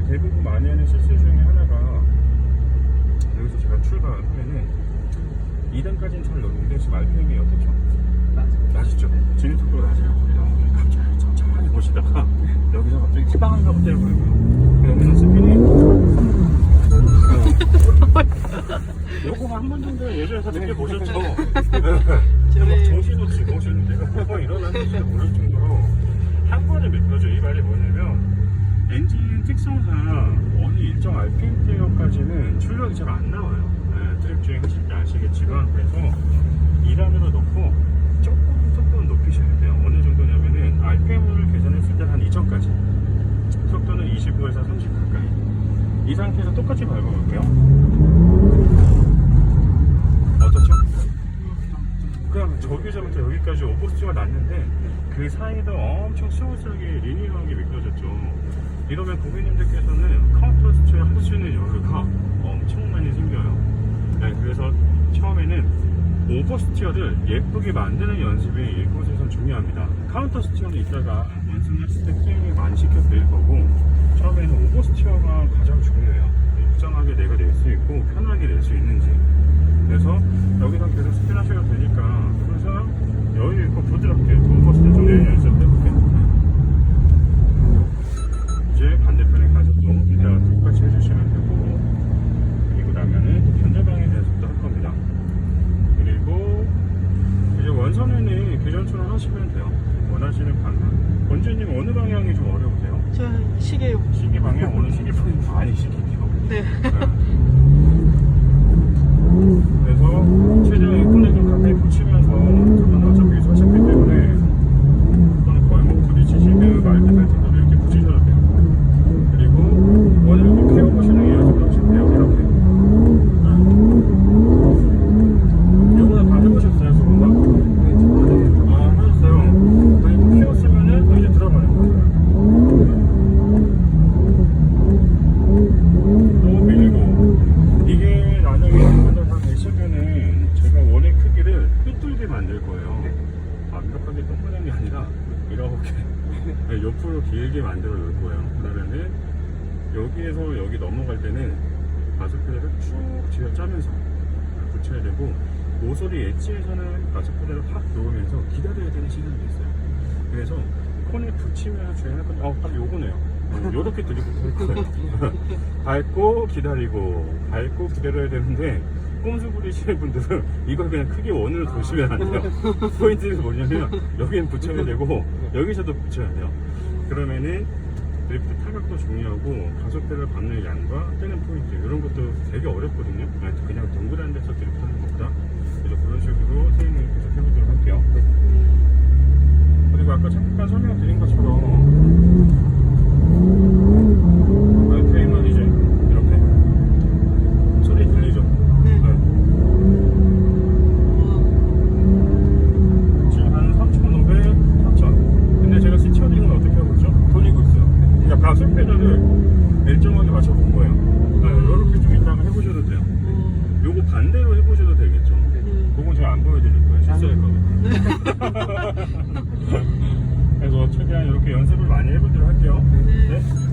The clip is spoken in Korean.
근데 대부분 많이 하는 실수 중에 하나가 여기서 제가 출발 후에는 2단까지는 잘 넣는데 지금 RPM이 어떻죠? 낮죠? 진입 속도가 낮아요. 갑자기 천천히 보시다가 여기서 갑자기 치방을 가고 때려버려요. 그러면 스피이 요거 한 번 정도 예전에서 느껴보셨죠? 막 정신 놓치고 오시는 데가 한번 일어났는지도 모를 정도로 한 번에 느껴져. 이 말이 뭐냐면 엔진 특성상 어느 일정 RPM대까지는 출력이 잘 안 나와요. 네, 트랙 주행 하실 때 아시겠지만 그래서 2단으로 넣고 조금 속도는 높이셔야 돼요. 어느 정도냐면은 RPM을 계산했을 때 한 2천까지 속도는 25에서 30 가까이 이 상태에서 똑같이 밟아볼게요. 어떻죠? 그냥 저기서부터 여기까지 오버스가 났는데 그 사이에도 엄청 스무스하게 미끄러졌죠. 이러면 고객님들께서는 카운터 스트에 할수 있는 여유가 엄청 많이 생겨요. 네, 그래서 처음에는 오버 스티어를 예쁘게 만드는 연습이 이곳에선 중요합니다. 카운터 스티어는 이따가 완성했을 때 트레이닝 많이 시켜드릴 거고 처음에는 오버 스티어가 가장 중요해요. 일정하게 내가 낼 수 있고 편하게 낼 수 있는지 그래서 여기서 계속 스핀 하셔도 되니까 항상 여유 있고 부드럽게 오버스티어 좀 내는 연습 해볼게요. 이제 반대편에 가서 또 이따가 똑같이 해주시면 되고 그리고 나면은 또 반대방에 연습도 할 겁니다. 그리고 이제 원선에는 교전처럼 하시면 돼요. 원하시는 원주님 어느 방향이 좀 어려우세요? 저 시계 시계 방향 어느 시계 방향 많이 시키죠. 네. 그래서 최대한 손에 좀 가까이 붙이면서 저는 어차피 서셨기 때문에 손에 거의 뭐 부딪히시면 말대할 정도로 이렇게 붙이셔도 돼요. 그리고 원을 좀 키워보시는 연습도 하시면 돼요. 이렇게. 요거는 다 해보셨어요, 소금가? 아, 하셨어요. 그리고 키웠으면은 또 이제 들어가는 거예요. 너무 밀고 이게 만약에 여러분들 다 되시면은 제가 원의 크기를 삐뚤게 만들 거예요 완벽하게 동그란 게 아니라 이렇게 네, 옆으로 길게 만들어 놓을 거예요. 그러면은 여기에서 여기 넘어갈 때는 가속페달을 쭉 쥐어 짜면서 붙여야 되고 모서리 엣지에서는 가속페달을 확 놓으면서 기다려야 되는 시간이 있어요. 그래서 콘에 붙이면서 주행할 건데 어, 딱 요거네요. 요렇게 드리고. 볼 거예요 밟고 기다리고 밟고 기다려야 되는데 꼼수 부리시는 분들은 이걸 그냥 크게 원으로 도시면 안 돼요. 포인트가 뭐냐면 여기는 붙여야 되고 여기서도 붙여야 돼요. 그러면은 드리프트 타격도 중요하고 가속대를 밟는 양과 떼는 포인트 이런 것도 되게 어렵거든요. 아, 그냥 그래서 최대한 이렇게 연습을 많이 해보도록 할게요. 네. 네.